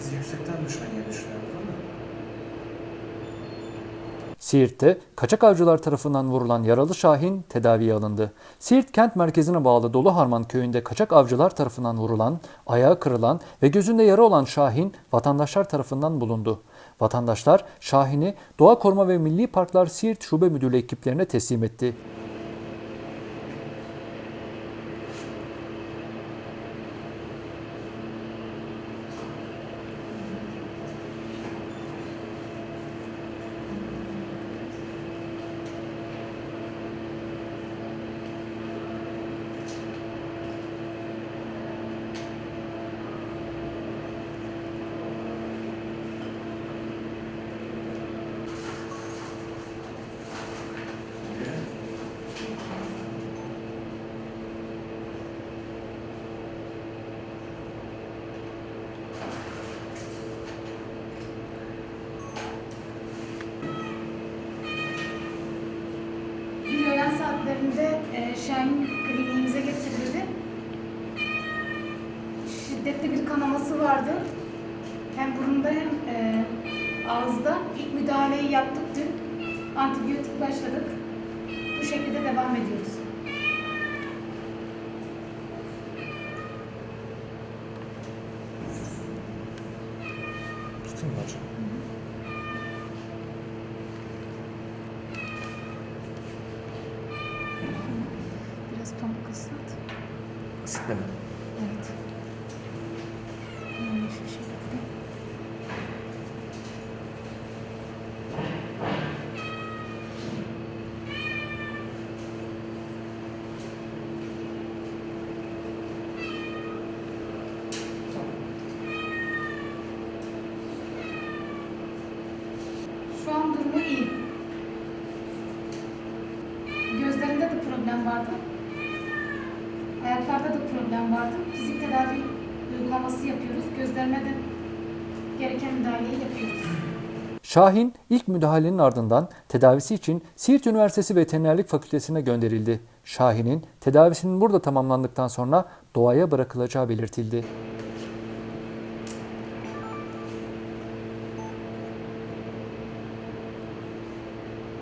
Biz yüksekten düşman diye düşünüyoruz Siirt'te kaçak avcılar tarafından vurulan yaralı Şahin tedaviye alındı. Siirt kent merkezine bağlı Doluharman köyünde kaçak avcılar tarafından vurulan, ayağı kırılan ve gözünde yara olan Şahin vatandaşlar tarafından bulundu. Vatandaşlar Şahin'i Doğa Koruma ve Milli Parklar Siirt Şube Müdürlüğü ekiplerine teslim etti. Dün saatlerinde e, Şahin kliniğimize getirildi. Şiddetli bir kanaması vardı. Hem burunda hem e, ağızda. İlk müdahaleyi yaptık dün. Antibiyotik başladık. Bu şekilde devam ediyoruz. mı hocam? Mi? Evet. Şu an durumu iyi. Gözlerinde de problem vardı. Ayaklarda da problem vardı. Fizik tedavi uygulaması yapıyoruz. Gözlerine de gereken müdahaleyi yapıyoruz. Şahin ilk müdahalenin ardından tedavisi için Siirt Üniversitesi Veterinerlik Fakültesine gönderildi. Şahin'in tedavisinin burada tamamlandıktan sonra doğaya bırakılacağı belirtildi.